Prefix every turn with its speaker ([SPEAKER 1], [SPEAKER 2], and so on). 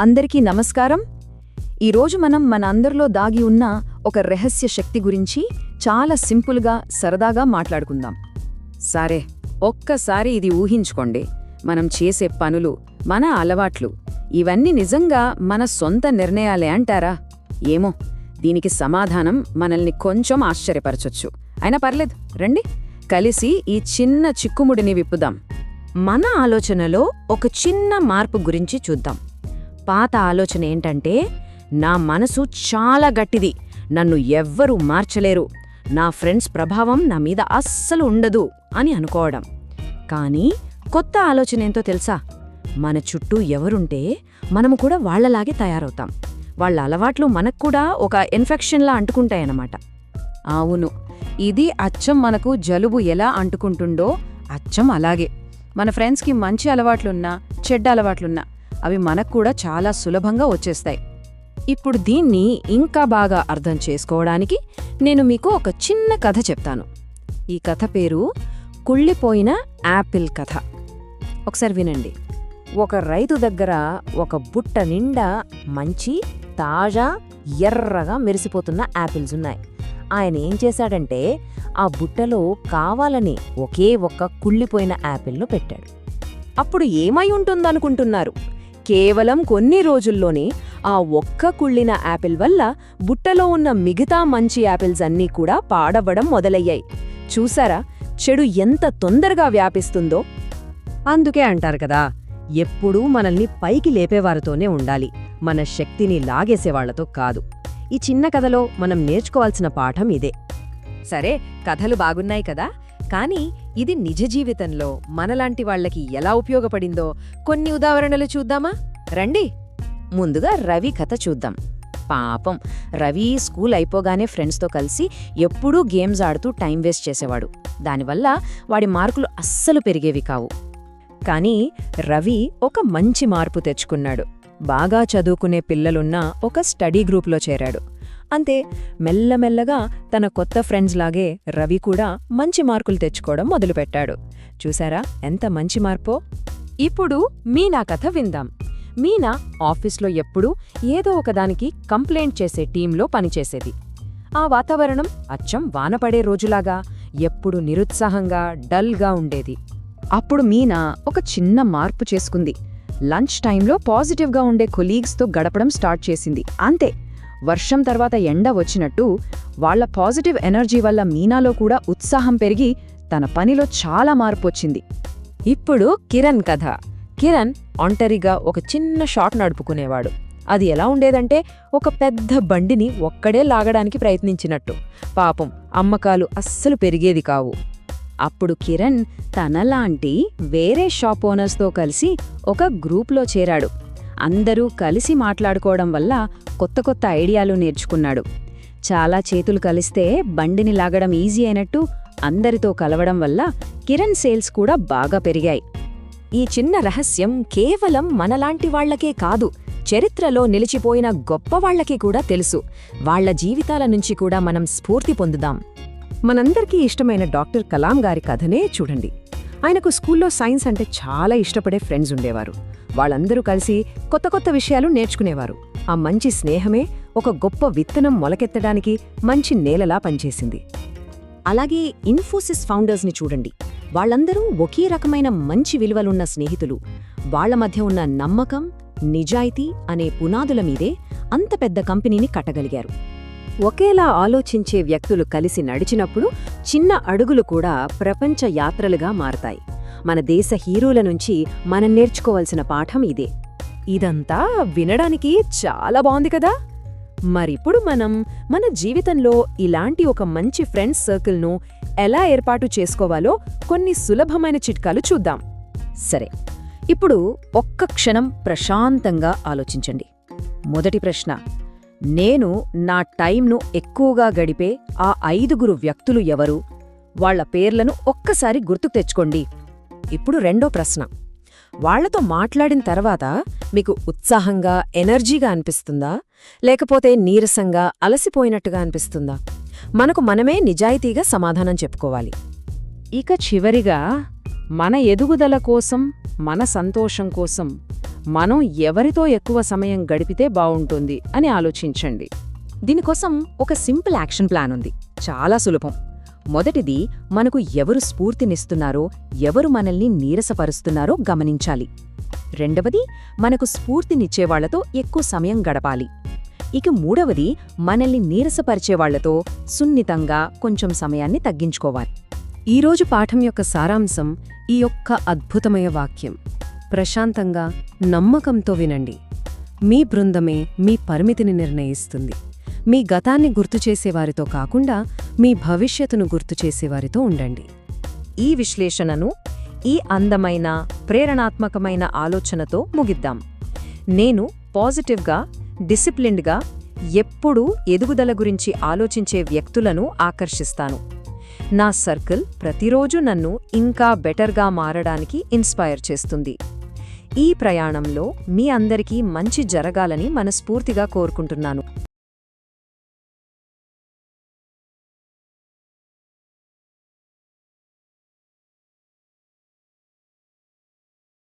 [SPEAKER 1] అందరికీ నమస్కారం. ఈరోజు మనం మన అందరిలో దాగి ఉన్న ఒక రహస్య శక్తి గురించి చాలా సింపుల్గా సరదాగా మాట్లాడుకుందాం. సరే ఒక్కసారి ఇది ఊహించుకోండి. మనం చేసే పనులు మన అలవాట్లు ఇవన్నీ నిజంగా మన సొంత నిర్ణయాలే అంటారా? ఏమో దీనికి సమాధానం మనల్ని కొంచెం ఆశ్చర్యపరచొచ్చు. అయినా పర్లేదు రండి. కలిసి ఈ చిన్న చిక్కుముడిని విప్పుదాం.
[SPEAKER 2] మన ఆలోచనలో ఒక చిన్న మార్పు గురించి చూద్దాం. పాత ఆలోచన ఏంటంటే నా మనసు చాలా గట్టిది. నన్ను ఎవ్వరూ మార్చలేరు. నా ఫ్రెండ్స్ ప్రభావం నా మీద అస్సలు ఉండదు అని అనుకోవడం. కానీ కొత్త ఆలోచన ఏంతో తెలుసా? మన చుట్టూ ఎవరుంటే మనము కూడా వాళ్ళలాగే తయారవుతాం. వాళ్ళ అలవాట్లు మనకు కూడా ఒక ఇన్ఫెక్షన్లా అంటుకుంటాయన్నమాట.
[SPEAKER 1] అవును. ఇది అచ్చం మనకు జలుబు ఎలా అంటుకుంటుండో అచ్చం అలాగే. మన ఫ్రెండ్స్కి మంచి అలవాట్లున్నా చెడ్డ అలవాట్లున్నా అవి మనకు కూడా చాలా సులభంగా వచ్చేస్తాయి. ఇప్పుడు దీన్ని ఇంకా బాగా అర్థం చేసుకోవడానికి నేను మీకు ఒక చిన్న కథ చెప్తాను. ఈ కథ పేరు కుళ్ళిపోయిన యాపిల్ కథ. ఒకసారి వినండి.
[SPEAKER 2] ఒక రైతు దగ్గర ఒక బుట్ట నిండా మంచి తాజా ఎర్రగా మెరిసిపోతున్న యాపిల్స్ ఉన్నాయి. ఆయన ఏం చేశాడంటే ఆ బుట్టలో కావాలని ఒకే ఒక్క కుళ్ళిపోయిన యాపిల్ను పెట్టాడు.
[SPEAKER 1] అప్పుడు ఏమై ఉంటుందనుకుంటున్నారు? కేవలం కొన్ని రోజుల్లోనే ఆ ఒక్క కుళ్ళిన యాపిల్ వల్ల బుట్టలో ఉన్న మిగతా మంచి యాపిల్స్ అన్నీ కూడా పాడవ్వడం మొదలయ్యాయి. చూసారా? చెడు ఎంత తొందరగా వ్యాపిస్తుందో?
[SPEAKER 2] అందుకే అంటారు కదా ఎప్పుడూ మనల్ని పైకి లేపేవారితోనే ఉండాలి. మన శక్తిని లాగేసేవాళ్ళతో కాదు. ఈ చిన్న కథలో మనం నేర్చుకోవాల్సిన పాఠం ఇదే.
[SPEAKER 1] సరే కథలు బాగున్నాయి కదా? కానీ ఇది నిజ జీవితంలో మనలాంటి వాళ్ళకి ఎలా ఉపయోగపడిందో కొన్ని ఉదాహరణలు చూద్దామా? రండి. ముందుగా రవి కథ చూద్దాం. పాపం రవి స్కూల్ అయిపోగానే ఫ్రెండ్స్తో కలిసి ఎప్పుడూ గేమ్స్ ఆడుతూ టైం వేస్ట్ చేసేవాడు. దానివల్ల వాడి మార్కులు అస్సలు పెరిగేవి కావు. కానీ రవి ఒక మంచి మార్పు తెచ్చుకున్నాడు. బాగా చదువుకునే పిల్లలున్న ఒక స్టడీ గ్రూప్లో చేరాడు. అంతే మెల్లమెల్లగా తన కొత్త ఫ్రెండ్స్ లాగే రవి కూడా మంచి మార్కులు తెచ్చుకోవడం మొదలుపెట్టాడు. చూసారా ఎంత మంచి మార్పో? ఇప్పుడు మీనా కథ విందాం. మీనా ఆఫీస్లో ఎప్పుడూ ఏదో ఒకదానికి కంప్లైంట్ చేసే టీంలో పనిచేసేది. ఆ వాతావరణం అచ్చం వానపడే రోజులాగా ఎప్పుడు నిరుత్సాహంగా డల్గా ఉండేది. అప్పుడు మీనా ఒక చిన్న మార్పు చేసుకుంది. లంచ్ టైంలో పాజిటివ్గా ఉండే కొలీగ్స్తో గడపడం స్టార్ట్ చేసింది. అంతే వర్షం తర్వాత ఎండ వచ్చినట్టు వాళ్ళ పాజిటివ్ ఎనర్జీ వల్ల మీనాలో కూడా ఉత్సాహం పెరిగి తన పనిలో చాలా మార్పు వచ్చింది ఇప్పుడు కిరణ్ కథ. కిరణ్ ఒంటరిగా ఒక చిన్న షాట్ నడుపుకునేవాడు. అది ఎలా ఉండేదంటే ఒక పెద్ద బండిని ఒక్కడే లాగడానికి ప్రయత్నించినట్టు. పాపం అమ్మకాలు అస్సలు పెరిగేది కావు. అప్పుడు కిరణ్ తనలాంటి వేరే షాప్ ఓనర్స్తో కలిసి ఒక గ్రూప్లో చేరాడు. అందరూ కలిసి మాట్లాడుకోవడం వల్ల కొత్త కొత్త ఐడియాలు నేర్చుకున్నాడు. చాలా చేతులు కలిస్తే బండిని లాగడం ఈజీ అయినట్టు అందరితో కలవడం వల్ల కిరణ్ సేల్స్ కూడా బాగా పెరిగాయి. ఈ చిన్న రహస్యం కేవలం మనలాంటి వాళ్ళకే కాదు చరిత్రలో నిలిచిపోయిన గొప్పవాళ్ళకి కూడా తెలుసు. వాళ్ళ జీవితాల నుంచి కూడా మనం స్ఫూర్తి పొందుదాం. మనందరికీ ఇష్టమైన డాక్టర్ కలాం గారి కథనే చూడండి. ఆయనకు స్కూల్లో సైన్స్ అంటే చాలా ఇష్టపడే ఫ్రెండ్స్ ఉండేవారు. వాళ్ళందరూ కలిసి కొత్త కొత్త విషయాలు నేర్చుకునేవారు. ఆ మంచి స్నేహమే ఒక గొప్ప విత్తనం మొలకెత్తడానికి మంచి నేలలా పనిచేసింది. అలాగే ఇన్ఫోసిస్ ఫౌండర్స్ని చూడండి. వాళ్ళందరూ ఒకే రకమైన మంచి విలువలున్న స్నేహితులు. వాళ్ళ మధ్య ఉన్న నమ్మకం నిజాయితీ అనే పునాదుల మీదే అంత పెద్ద కంపెనీని కట్టగలిగారు. ఒకేలా ఆలోచించే వ్యక్తులు కలిసి నడిచినప్పుడు చిన్న అడుగులు కూడా ప్రపంచ యాత్రలుగా మారతాయి. మన దేశ హీరోల నుంచి మనం నేర్చుకోవాల్సిన పాఠం ఇదే. ఇదంతా వినడానికి చాలా బాగుంది కదా? మరిప్పుడు మనం మన జీవితంలో ఇలాంటి ఒక మంచి ఫ్రెండ్స్ సర్కిల్ను ఎలా ఏర్పాటు చేసుకోవాలో కొన్ని సులభమైన చిట్కాలు చూద్దాం. సరే ఇప్పుడు ఒక్క క్షణం ప్రశాంతంగా ఆలోచించండి. మొదటి ప్రశ్న నేను నా టైంను ఎక్కువగా గడిపే ఆ ఐదుగురు వ్యక్తులు ఎవరు? వాళ్ళ పేర్లను ఒక్కసారి గుర్తు తెచ్చుకోండి. ఇప్పుడు రెండో ప్రశ్న. వాళ్ళతో మాట్లాడిన తర్వాత మీకు ఉత్సాహంగా ఎనర్జీగా అనిపిస్తుందా? లేకపోతే నీరసంగా అలసిపోయినట్టుగా అనిపిస్తుందా? మనకు మనమే నిజాయితీగా సమాధానం చెప్పుకోవాలి. ఇక చివరిగా
[SPEAKER 2] మన ఎదుగుదల కోసం మన సంతోషం కోసం మనం ఎవరితో ఎక్కువ సమయం గడిపితే బావుంటుంది అని ఆలోచించండి.
[SPEAKER 1] దీనికోసం ఒక సింపుల్ యాక్షన్ ప్లాన్ ఉంది. చాలా సులభం. మొదటిది మనకు ఎవరు స్ఫూర్తినిస్తున్నారో ఎవరు మనల్ని నీరసపరుస్తున్నారో గమనించాలి. రెండవది మనకు స్ఫూర్తినిచ్చేవాళ్ళతో ఎక్కువ సమయం గడపాలి. ఇక మూడవది మనల్ని నీరసపరిచేవాళ్ళతో సున్నితంగా కొంచెం సమయాన్ని తగ్గించుకోవాలి. ఈరోజు పాఠం యొక్క సారాంశం ఈ యొక్క అద్భుతమయ వాక్యం. ప్రశాంతంగా నమ్మకంతో వినండి. మీ బృందమే మీ పరిమితిని నిర్ణయిస్తుంది. మీ గతాన్ని గుర్తుచేసేవారితో కాకుండా మీ భవిష్యత్తును గుర్తుచేసేవారితో ఉండండి.
[SPEAKER 2] ఈ విశ్లేషణను ఈ అందమైన ప్రేరణాత్మకమైన ఆలోచనతో ముగిద్దాం. నేను పాజిటివ్గా డిసిప్లిన్డ్గా ఎప్పుడూ ఎదుగుదల గురించి ఆలోచించే వ్యక్తులను ఆకర్షిస్తాను. నా సర్కిల్ ప్రతిరోజు నన్ను ఇంకా బెటర్గా మారడానికి ఇన్స్పైర్ చేస్తుంది. ఈ ప్రయాణంలో మీ అందరికీ మంచి జరగాలని మనస్ఫూర్తిగా కోరుకుంటున్నాను.